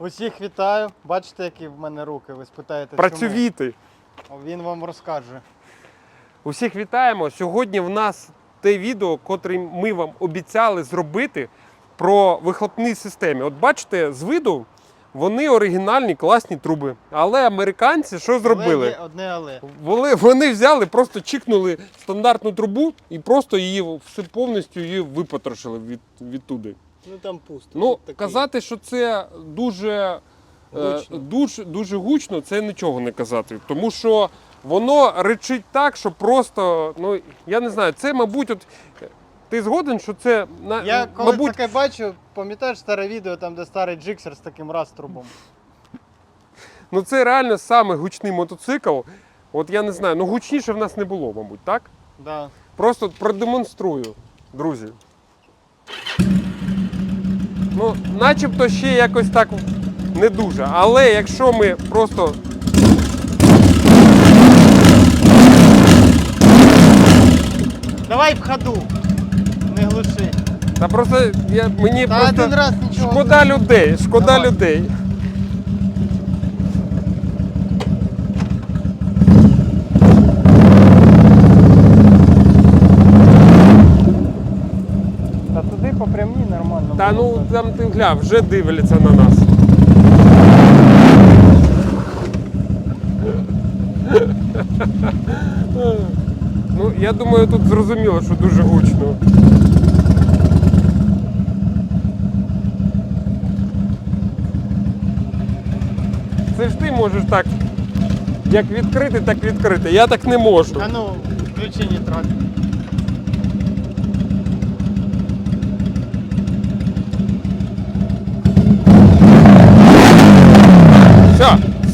Усіх вітаю. Бачите, які в мене руки. Ви спитаєте, Працьовіти. чому? Він вам розкаже. Усіх вітаємо. Сьогодні в нас те відео, котре ми вам обіцяли зробити про вихлопні системи. От бачите, з виду вони оригінальні, класні труби. Але американці що Але зробили? є одне але. Вони, вони взяли, просто чікнули стандартну трубу і просто її все повністю її випотрошили від, відтуди. Ну там пусто. Ну, Тут такий. казати, що це дуже, е, Гучно. дуже, дуже гучно, це нічого не казати. Тому що воно речить так, що просто, ну я не знаю, це, мабуть, от. Ти згоден, що це на Я коли мабуть, таке бачу, пам'ятаєш старе відео, там де старий джиксер з таким раструбом. ну це реально саме гучний мотоцикл. От я не знаю, ну гучніше в нас не було, мабуть, так? Да. Просто продемонструю, друзі. Ну, начебто ще якось так не дуже. Але якщо ми просто Давай в ходу. Не глуши. Та просто я, мені Та просто один раз нічого. шкода людей, шкода Давай. людей. Та туди по прямій нормально. Та ну там ти гля, вже дивляться на нас. Ну, я думаю, тут зрозуміло, що дуже гучно. Це ж ти можеш так, як відкрити, так відкрити. Я так не можу. А ну, включи нейтраль.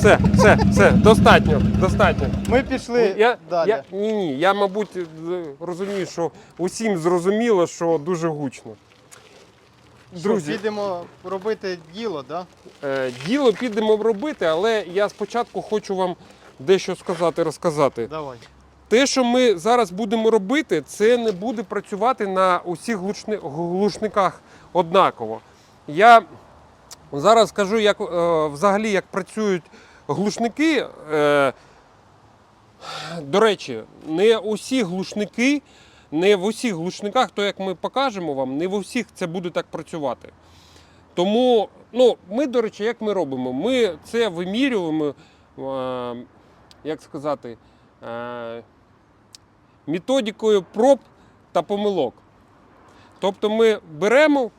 Все, все, все, достатньо, достатньо. Ми пішли Ну, Я, далі. я, ні, ні, я, мабуть, розумію, що усім зрозуміло, що дуже гучно. Що, підемо робити діло, да? е, діло підемо робити, але я спочатку хочу вам дещо сказати, розказати. Давай. Те, що ми зараз будемо робити, це не буде працювати на усіх глушни- глушниках однаково. Я зараз скажу, як е, взагалі як працюють глушники. Е, до речі, не усі глушники, не в усіх глушниках, то як ми покажемо вам, не в усіх це буде так працювати. Тому, ну, ми, до речі, як ми робимо? Ми це вимірюємо, е, як сказати, е, методикою проб та помилок. Тобто ми беремо,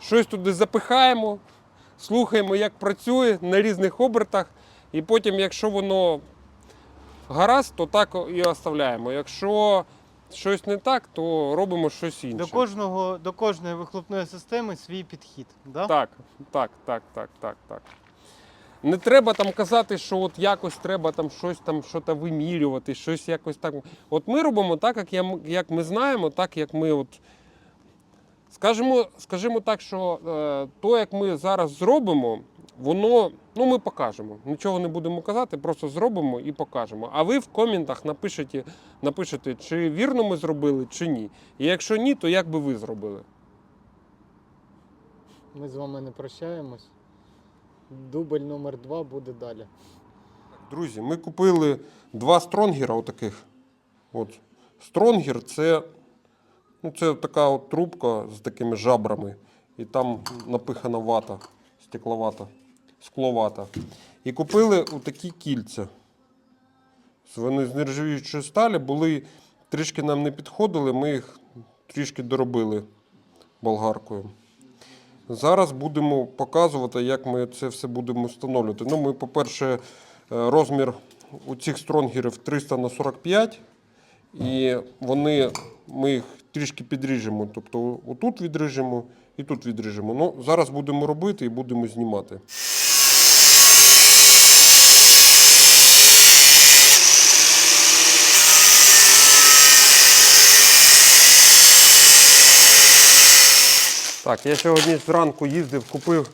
щось туди запихаємо, слухаємо, як працює на різних обертах, і потім, якщо воно гаразд, то так і оставляємо. Якщо щось не так, то робимо щось інше. До кожного, до кожної вихлопної системи свій підхід. Да? Так, так, так, так, так, так. Не треба там казати, що от якось треба там щось там що вимірювати, щось якось так. От ми робимо так, як, я, як ми знаємо, так як ми от. Скажімо, скажімо так, що е, то, як ми зараз зробимо, воно, ну ми покажемо. Нічого не будемо казати, просто зробимо і покажемо. А ви в коментах напишете, напишете, чи вірно ми зробили, чи ні. І якщо ні, то як би ви зробили? Ми з вами не прощаємось. Дубль номер два буде далі. Друзі, ми купили два стронгера отаких. От. Стронгер це, ну, це така от трубка з такими жабрами. І там напихана вата, стекловата, скловата. І купили отакі кільця. Вони з нержавіючої сталі були, трішки нам не підходили, ми їх трішки доробили болгаркою. Зараз будемо показувати, як ми це все будемо встановлювати. Ну, ми, по-перше, е, розмір у цих стронгерів 300 на 45. І вони, ми їх трішки підріжемо. Тобто отут відріжемо і тут відріжемо. Ну, зараз будемо робити і будемо знімати. Так, я сьогодні зранку їздив, купив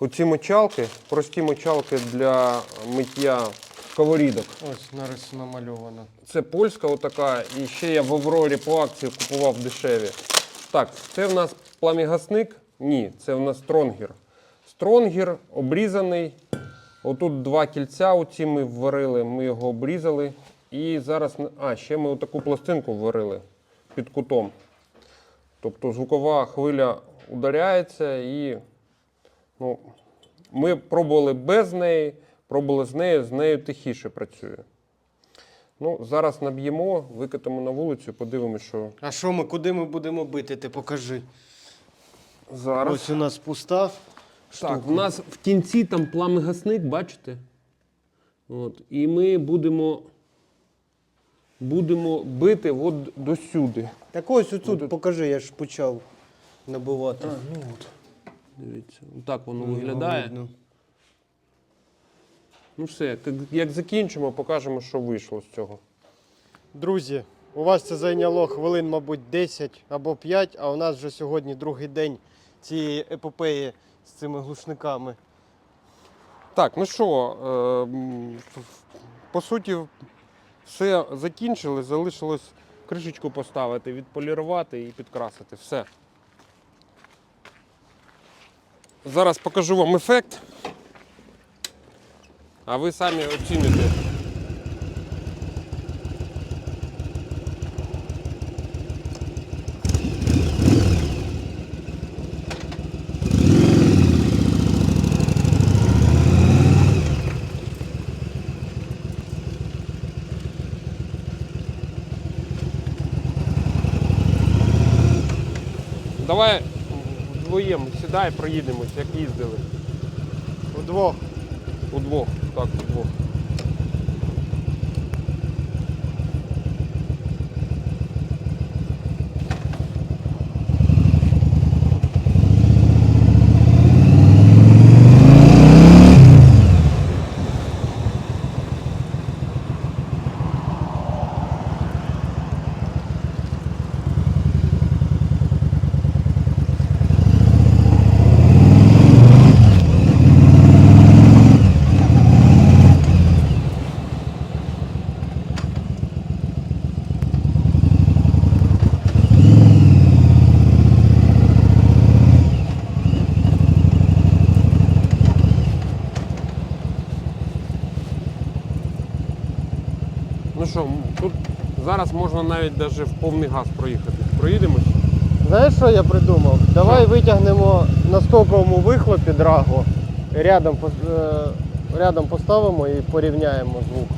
оці мочалки, прості мочалки для миття сковорідок. Ось нарис намальовано. Це польська отака, і ще я в Аврорі по акції купував дешеві. Так, це в нас пламігасник? Ні, це в нас стронгер. Стронгер обрізаний. Отут два кільця, оці ми вварили, ми його обрізали. І зараз. А, ще ми отаку пластинку вварили під кутом. Тобто звукова хвиля ударяється і ну, ми пробували без неї, пробували з нею, з нею тихіше працює. Ну, зараз наб'ємо, викатимо на вулицю, подивимося, що А що ми, куди ми будемо бити? Ти покажи. зараз. Ось у нас пуста. Так, у нас в кінці там пламегасник, бачите? От, і ми будемо, будемо бити от досюди. Так ось оцю покажи, я ж почав набивати. ну от. Дивіться, так воно Ну, виглядає. видно. Ну все, як, як закінчимо, покажемо, що вийшло з цього. Друзі, у вас це зайняло хвилин, мабуть, 10 або 5, а у нас вже сьогодні другий день цієї епопеї з цими глушниками. Так, ну що, е, по суті, все закінчили, залишилось кришечку поставити, відполірувати і підкрасити. Все. Зараз покажу вам ефект. А ви самі оціните. Давай вдвоєм сідай, проїдемось, як їздили. Удвох. Удвох. Так, удвох. Ну що, м, тут зараз можна навіть даже в повний газ проїхати. Проїдемось? Знаєш, що я придумав? Давай витягнемо на стоковому вихлопі драгу, рядом, е, рядом поставимо і порівняємо звук.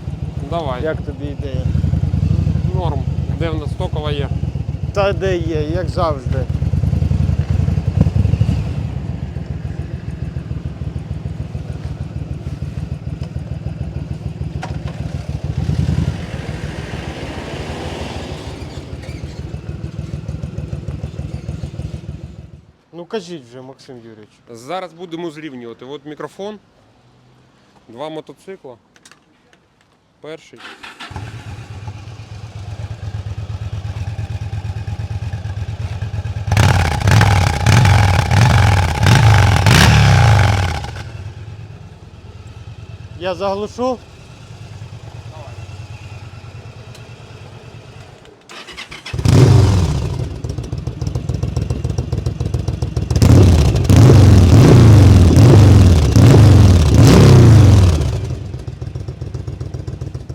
Давай. Як тобі ідея? Норм. Де в нас стокова є? Та де є, як завжди. Кажіть вже, Максим Юрійович. Зараз будемо зрівнювати. От мікрофон, два мотоцикла. Перший. Я заглушу.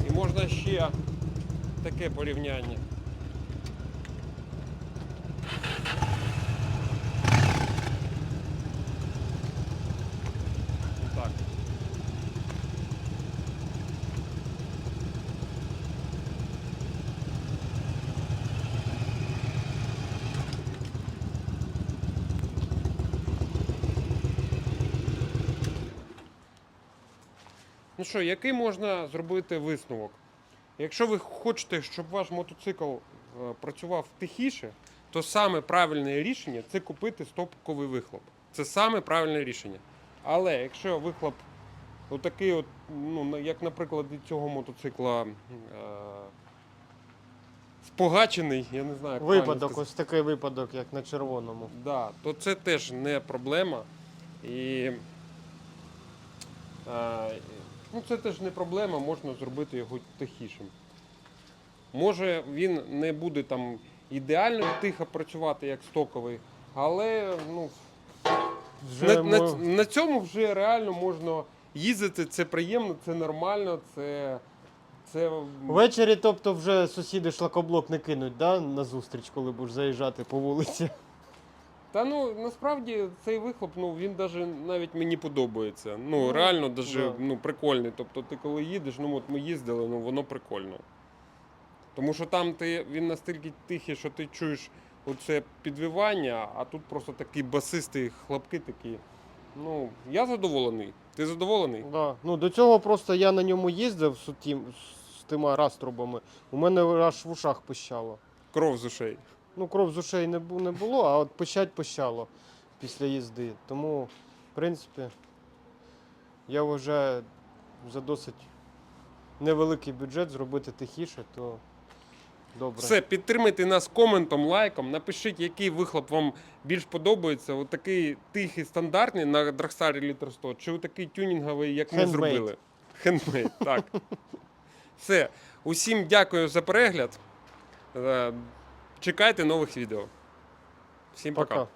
І можна ще таке порівняння. Ну що, який можна зробити висновок? Якщо ви хочете, щоб ваш мотоцикл е, працював тихіше, то саме правильне рішення це купити стопковий вихлоп. Це саме правильне рішення. Але якщо вихлоп отакий, от, ну, як, наприклад, від цього мотоцикла е, спогачений, я не знаю, як Випадок, ось такий випадок, як на червоному. Да, то це теж не проблема. І е, ну, це теж не проблема, можна зробити його тихішим. Може, він не буде там ідеально тихо працювати, як стоковий, але ну, Вже на, на, на цьому вже реально можна їздити. Це приємно, це нормально, це. це... Ввечері, тобто, вже сусіди шлакоблок не кинуть, да? на зустріч, коли будеш заїжджати по вулиці. Та ну насправді цей вихлоп, ну він даже навіть мені подобається. Ну, Ну, реально даже да. ну, прикольний. Тобто ти коли їдеш, ну от ми їздили, ну воно прикольно. Тому що там ти, він настільки тихий, що ти чуєш оце підвивання, а тут просто такі басисті хлопки такі. Ну, я задоволений. Ти задоволений? Да. Ну, до цього просто я на ньому їздив з, тим, з тима раструбами. У мене аж в ушах пищало. Кров з ушей. Ну, кров з ушей не, не було, а от пищать пищало після їзди. Тому, в принципі, я вважаю за досить невеликий бюджет зробити тихіше, то добре. Все, підтримайте нас коментом, лайком. Напишіть, який вихлоп вам більш подобається. От такий тихий, стандартний на Dragstar Liter 100, чи такий тюнінговий, як ми Handmade. зробили. Хендмейд, так. Все. Усім дякую за перегляд. Е, Чекайте нових відео. Всім пока. Пока.